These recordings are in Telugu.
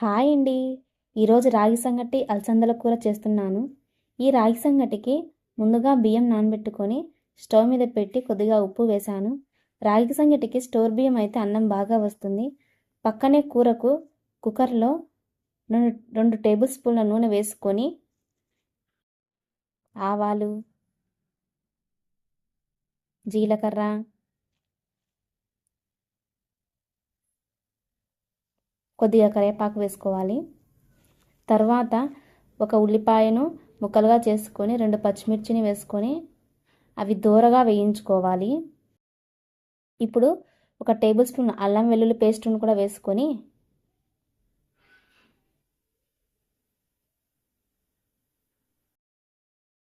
హాయ్ అండి. ఈరోజు రాగి సంగటి అలసందల కూర చేస్తున్నాను. ఈ రాగి సంగటికి ముందుగా బియ్యం నానబెట్టుకొని స్టవ్ మీద పెట్టి కొద్దిగా ఉప్పు వేశాను. రాగి సంగటికి స్టోర్ బియ్యం అయితే అన్నం బాగా వస్తుంది. పక్కనే కూరకు కుక్కర్లో రెండు రెండు టేబుల్ స్పూన్ల నూనె వేసుకొని ఆవాలు జీలకర్ర కొద్దిగా కరివేపాకు వేసుకోవాలి. తర్వాత ఒక ఉల్లిపాయను ముక్కలుగా చేసుకొని రెండు పచ్చిమిర్చిని వేసుకొని అవి దూరగా వేయించుకోవాలి. ఇప్పుడు ఒక టేబుల్ స్పూన్ అల్లం వెల్లుల్లి పేస్ట్ను కూడా వేసుకొని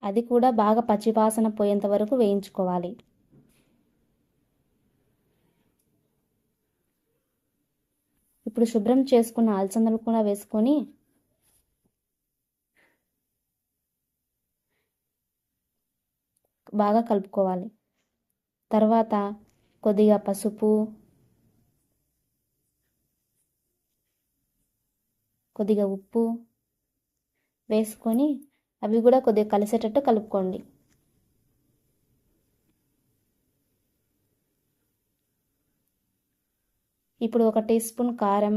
అది కూడా బాగా పచ్చివాసన పోయేంత వరకు వేయించుకోవాలి. ఇప్పుడు శుభ్రం చేసుకున్న అలసందలు కూడా వేసుకొని బాగా కలుపుకోవాలి. తర్వాత కొద్దిగా పసుపు కొద్దిగా ఉప్పు వేసుకొని అవి కూడా కొద్దిగా కలిసేటట్టు కలుపుకోండి. ఇప్పుడు ఒక టీ స్పూన్ కారం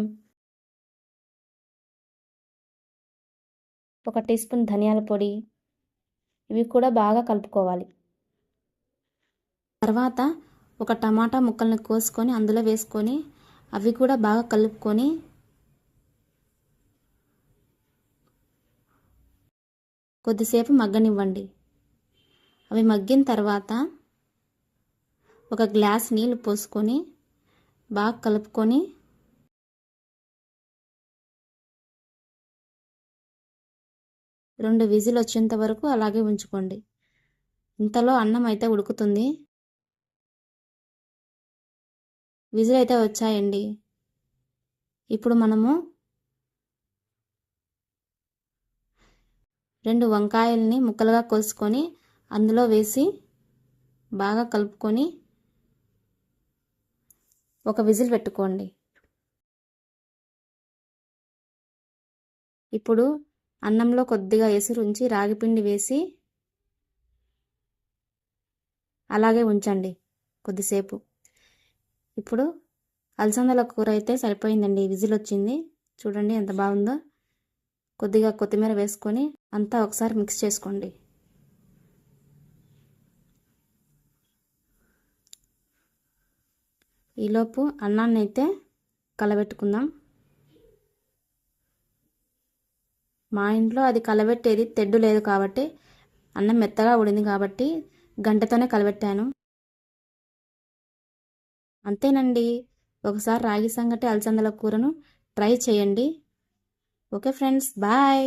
ఒక టీ స్పూన్ ధనియాల పొడి ఇవి కూడా బాగా కలుపుకోవాలి. తర్వాత ఒక టమాటా ముక్కల్ని కోసుకొని అందులో వేసుకొని అవి కూడా బాగా కలుపుకొని కొద్దిసేపు మగ్గనివ్వండి. అవి మగ్గిన తర్వాత ఒక గ్లాస్ నీళ్ళు పోసుకొని బాగా కలుపుకొని రెండు విజిల్ వచ్చేంత వరకు అలాగే ఉంచుకోండి. ఇంతలో అన్నం అయితే ఉడుకుతుంది. విజిల్ అయితే వచ్చాయండి. ఇప్పుడు మనము రెండు వంకాయల్ని ముక్కలుగా కోసుకొని అందులో వేసి బాగా కలుపుకొని ఒక విజిల్ పెట్టుకోండి. ఇప్పుడు అన్నంలో కొద్దిగా ఎసురు ఉంచి రాగిపిండి వేసి అలాగే ఉంచండి కొద్దిసేపు. ఇప్పుడు అలసందల కూర అయితే సరిపోయిందండి విజిల్ వచ్చింది. చూడండి ఎంత బాగుందో. కొద్దిగా కొత్తిమీర వేసుకొని అంతా ఒకసారి మిక్స్ చేసుకోండి. ఈలోపు అన్నాన్ని అయితే కలబెట్టుకుందాం. మా ఇంట్లో అది కలబెట్టేది తెడ్డు లేదు కాబట్టి అన్నం మెత్తగా ఉడింది కాబట్టి గంటతోనే కలబెట్టాను. అంతేనండి. ఒకసారి రాగి సంగటి అలసందల కూరను ట్రై చేయండి. Okay friends bye!